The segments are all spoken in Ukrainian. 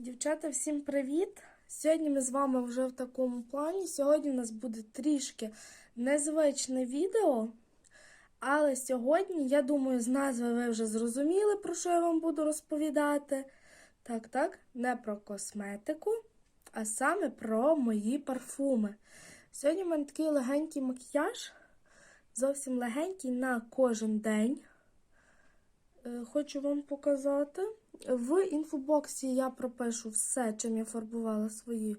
Дівчата, всім привіт! Сьогодні ми з вами вже в такому плані. Сьогодні у нас буде трішки незвичне відео. Але сьогодні, я думаю, з назви ви вже зрозуміли, про що я вам буду розповідати. Так, так, не про косметику, а саме про мої парфуми. Сьогодні в мене такий легенький макіяж, зовсім легенький на кожен день. Е, Хочу вам показати. В інфобоксі я пропишу все, чим я фарбувала свої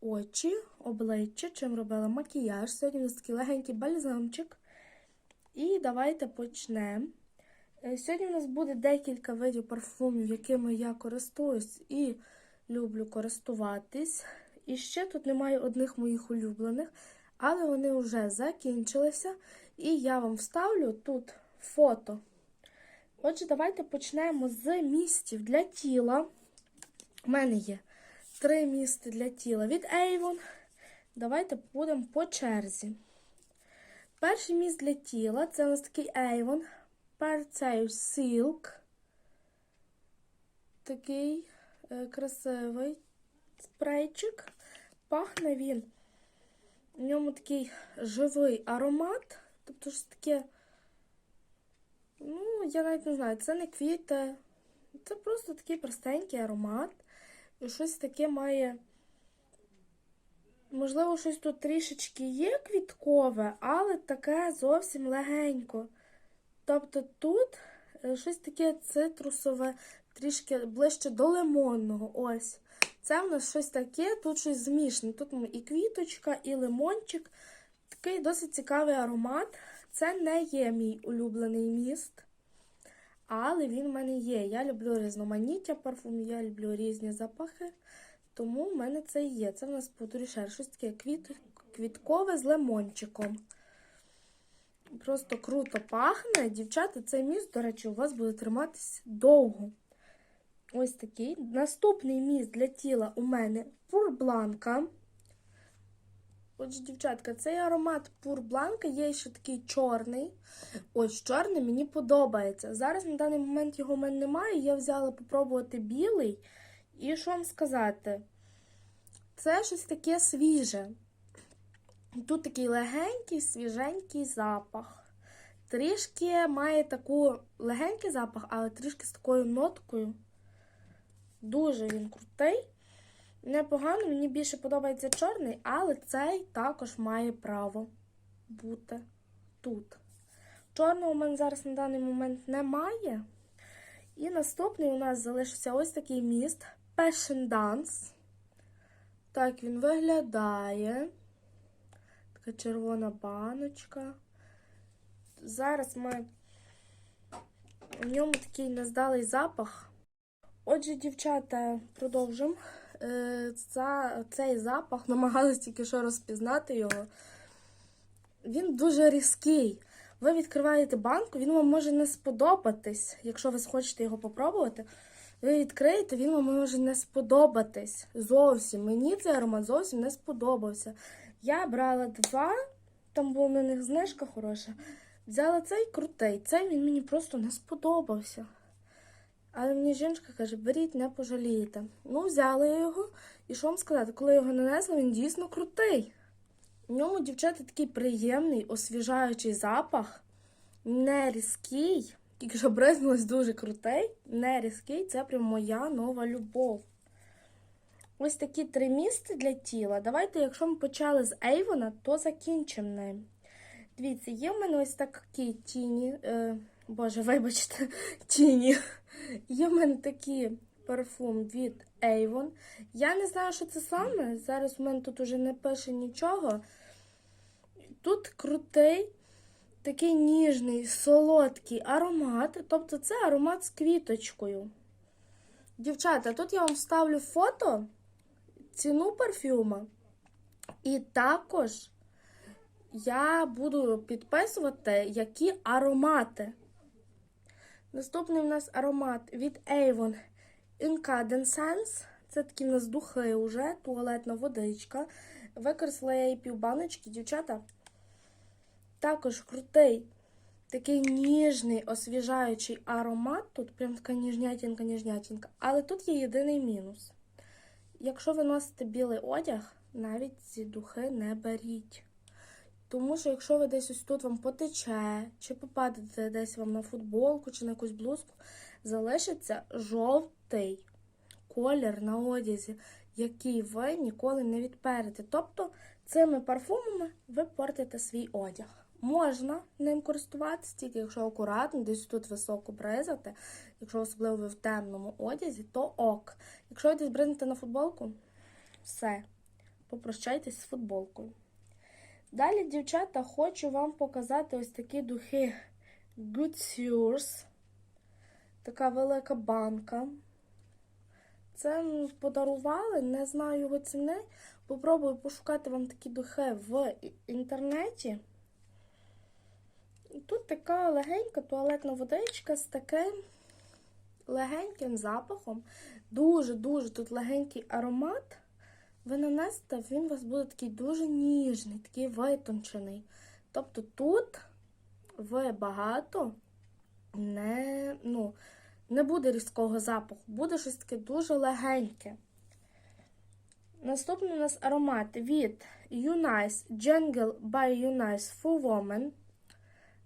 очі, обличчя, чим робила макіяж. Сьогодні у нас такий легенький бальзамчик. І давайте почнемо. Е, Сьогодні у нас буде декілька видів парфумів, якими я користуюсь і люблю користуватись. І ще тут немає одних моїх улюблених, але вони вже закінчилися. І я вам вставлю тут фото. Отже, давайте почнемо з містів для тіла. У мене є три місти для тіла від Avon. Давайте будемо по черзі. Перший міст для тіла це у нас такий Avon Perceus Silk. Такий е, красивий спрейчик. Пахне він. В ньому такий живий аромат. Тобто ж таке. Ну, я навіть не знаю, це не квіти. Це просто такий простенький аромат. І щось таке має. Можливо, щось тут трішечки є квіткове, але таке зовсім легенько. Тобто тут е, щось таке цитрусове, трішки ближче до лимонного. Ось. Це в нас щось таке, тут щось змішане. Тут і квіточка, і лимончик. Такий досить цікавий аромат. Це не є мій улюблений міст, але він в мене є. Я люблю різноманіття парфумів, я люблю різні запахи, тому в мене це і є. Це в нас повторюю, щось таке квіт, квіткове з лимончиком. Просто круто пахне. Дівчата, цей міст, до речі, у вас буде триматись довго. Ось такий. Наступний міст для тіла у мене пурбланка. Отже, дівчатка, цей аромат пурбланка є ще такий чорний. Ось чорний мені подобається. Зараз на даний момент його в мене немає. Я взяла попробувати білий. І що вам сказати? Це щось таке свіже. Тут такий легенький, свіженький запах. Трішки має таку легенький запах, але трішки з такою ноткою. Дуже він крутий. Непогано, мені більше подобається чорний, але цей також має право бути тут. Чорного у мене зараз на даний момент немає. І наступний у нас залишився ось такий міст Passion Dance. Так він виглядає. Така червона баночка. Зараз ми в ньому такий нездалий запах. Отже, дівчата, продовжимо. Е, ця, цей запах, намагалась тільки що розпізнати його. Він дуже різкий. Ви відкриваєте банку, він вам може не сподобатись. Якщо ви хочете його попробувати, ви відкриєте, він вам може не сподобатись. Зовсім. Мені цей аромат зовсім не сподобався. Я брала два, там була на них знижка хороша. Взяла цей крутий, цей він мені просто не сподобався. Але мені жінка каже, беріть, не пожалієте. Ну, взяла я його, і що вам сказати, коли його нанесла, він дійсно крутий. У ньому, дівчата, такий приємний, освіжаючий запах, не різкий, тільки що бризнулось дуже крутий, не різкий, це прям моя нова любов. Ось такі три місця для тіла. Давайте, якщо ми почали з Ейвона, то закінчимо ним. Дивіться, є в мене ось такі тіні. Е, Боже, вибачте, тіні. Є в мене такий парфум від Avon. Я не знаю, що це саме. Зараз у мене тут уже не пише нічого. Тут крутий, такий ніжний, солодкий аромат. Тобто це аромат з квіточкою. Дівчата, тут я вам ставлю фото, ціну парфюма. І також я буду підписувати, які аромати. Наступний у нас аромат від Avon Incandescence. Це такі в нас духи вже, туалетна водичка. Використала я її півбаночки, дівчата. Також крутий, такий ніжний, освіжаючий аромат. Тут прям така ніжнятінка, ніжнятінка. Але тут є єдиний мінус. якщо ви носите білий одяг, навіть ці духи не беріть. Тому що якщо ви десь ось тут вам потече, чи попадете десь вам на футболку, чи на якусь блузку, залишиться жовтий колір на одязі, який ви ніколи не відперете. Тобто цими парфумами ви портите свій одяг. Можна ним користуватися, тільки якщо акуратно, десь тут високо бризати, якщо особливо ви в темному одязі, то ок. Якщо ви десь бризнете на футболку, все, попрощайтесь з футболкою. Далі, дівчата, хочу вам показати ось такі духи Good Source. Така велика банка. Це подарували, не знаю його ціни. Попробую пошукати вам такі духи в інтернеті. Тут така легенька туалетна водичка з таким легеньким запахом. Дуже-дуже тут легенький аромат. Ви нанесете, він у вас буде такий дуже ніжний, такий витончений. Тобто тут ви багато не, ну, не буде різкого запаху, буде щось таке дуже легеньке. Наступний у нас аромат від Unice Jungle by Unice for Women.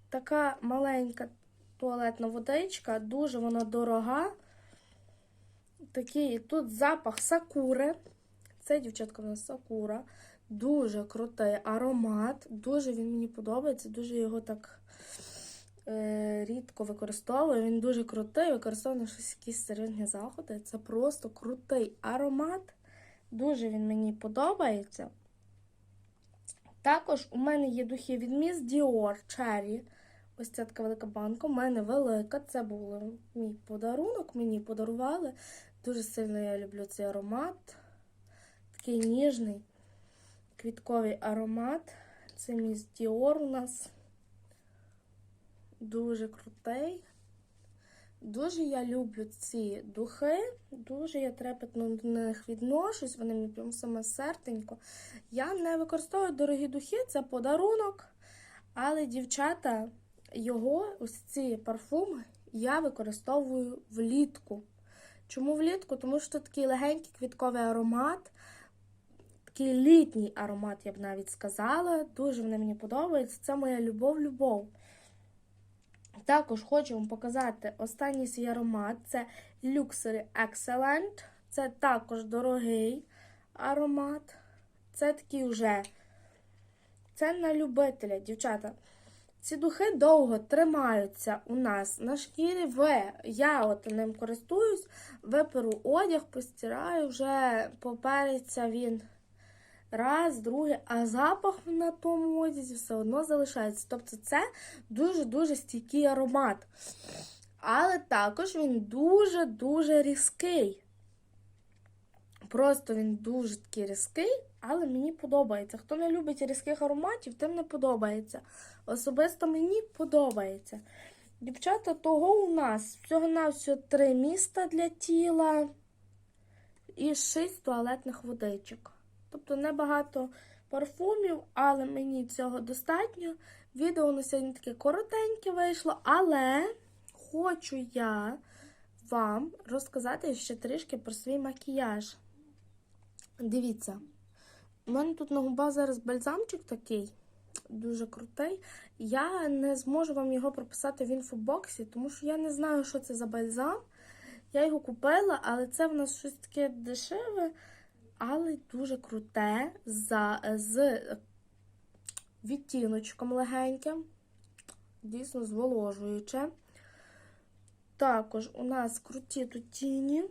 Така маленька туалетна водичка, дуже вона дорога. Такий тут запах сакури. Це, дівчатка, в нас сакура. Дуже крутий аромат. Дуже він мені подобається. Дуже його так е, рідко використовую. Він дуже крутий, використовую щось якісь серйозні заходи. Це просто крутий аромат. Дуже він мені подобається. Також у мене є духи від Miss Dior Cherry. Ось ця така велика банка. У мене велика. Це був мій подарунок. Мені подарували. Дуже сильно я люблю цей аромат. Такий ніжний квітковий аромат. Це Miss Dior у нас. Дуже крутий. Дуже я люблю ці духи, дуже я трепетно до них відношусь, вони мені прям саме серденько. Я не використовую дорогі духи, це подарунок. Але, дівчата, його, ось ці парфуми, я використовую влітку. Чому влітку? Тому що такий легенький квітковий аромат, такий літній аромат, я б навіть сказала. Дуже вони мені подобаються. Це моя любов-любов. Також хочу вам показати останній свій аромат. Це Luxury Excellent. Це також дорогий аромат. Це такий вже. Це на любителя, дівчата. Ці духи довго тримаються у нас на шкірі. В я от ним користуюсь, виперу одяг, постираю, вже попереться він раз, другий, а запах на тому одязі все одно залишається. Тобто це дуже-дуже стійкий аромат. Але також він дуже-дуже різкий. Просто він дуже такий різкий, але мені подобається. Хто не любить різких ароматів, тим не подобається. Особисто мені подобається. Дівчата, того у нас всього-навсього три міста для тіла і шість туалетних водичок. Тобто небагато парфумів, але мені цього достатньо. Відео на сьогодні таке коротеньке вийшло, але хочу я вам розказати ще трішки про свій макіяж. Дивіться, у мене тут на губах зараз бальзамчик такий, дуже крутий. Я не зможу вам його прописати в інфобоксі, тому що я не знаю, що це за бальзам. Я його купила, але це в нас щось таке дешеве, але дуже круте, за, з відтіночком легеньким, дійсно зволожуюче. Також у нас круті тут тіні.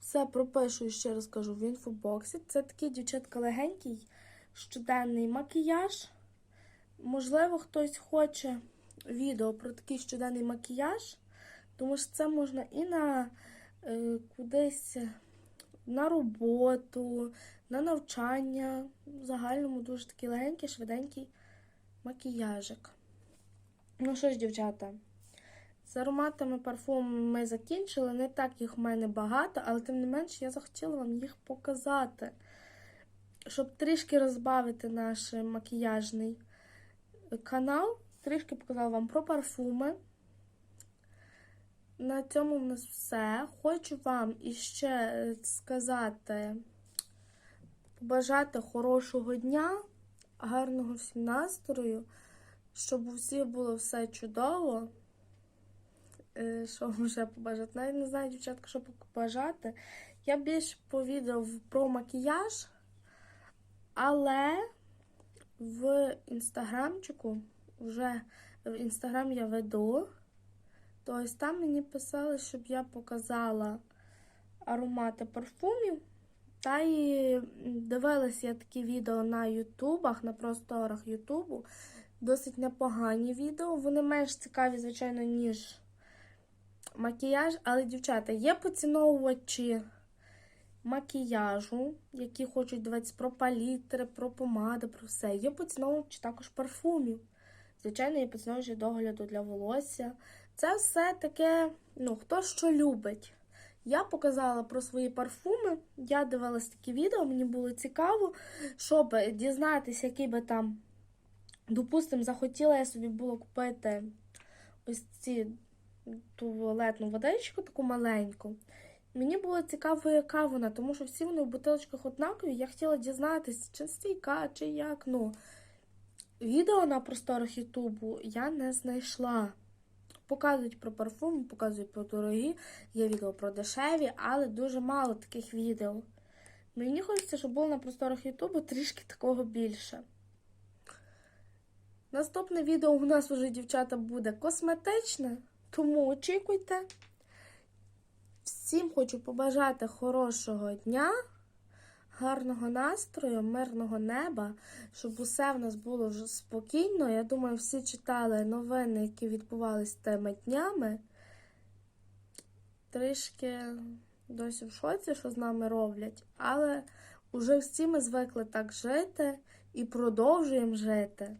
Все пропишу ще раз кажу в інфобоксі. Це такий, дівчатка, легенький щоденний макіяж. Можливо, хтось хоче відео про такий щоденний макіяж, тому що це можна і на е, кудись на роботу, на навчання. В загальному дуже такий легенький, швиденький макіяжик. Ну що ж, дівчата, з ароматами парфумами ми закінчили. Не так їх в мене багато, але тим не менш я захотіла вам їх показати, щоб трішки розбавити наш макіяжний канал. Трішки показала вам про парфуми. На цьому в нас все. Хочу вам іще е, сказати, побажати хорошого дня, гарного всім настрою, щоб у всіх було все чудово. Е, Що вже побажати? Навіть не знаю, дівчатка, що побажати. Я більш повідав про макіяж, але в інстаграмчику вже в інстаграм я веду. Тобто там мені писали, щоб я показала аромати парфумів. Та і дивилася я такі відео на Ютубах, на просторах Ютубу. Досить непогані відео. Вони менш цікаві, звичайно, ніж макіяж. Але, дівчата, є поціновувачі макіяжу, які хочуть дивитися про палітри, про помади, про все. Є поціновувачі також парфумів. Звичайно, є поціновувачі догляду для волосся. Це все таке, ну, хто що любить. Я показала про свої парфуми, я дивилась такі відео, мені було цікаво, щоб дізнатися, який би там, допустимо, захотіла я собі було купити ось ці туалетну водичку, таку маленьку. Мені було цікаво, яка вона, тому що всі вони в бутилочках однакові. Я хотіла дізнатися, чи стійка, чи як. Ну, відео на просторах Ютубу я не знайшла. Показують про парфуми, показують про дорогі, є відео про дешеві, але дуже мало таких відео. Мені хочеться, щоб було на просторах Ютубу трішки такого більше. Наступне відео у нас вже, дівчата, буде косметичне, тому очікуйте. Всім хочу побажати хорошого дня, гарного настрою, мирного неба, щоб усе в нас було спокійно. Я думаю, всі читали новини, які відбувалися тими днями. Трішки досі в шоці, що з нами роблять, але вже всі ми звикли так жити і продовжуємо жити.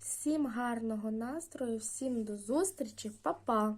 Всім гарного настрою, всім до зустрічі, Па-па!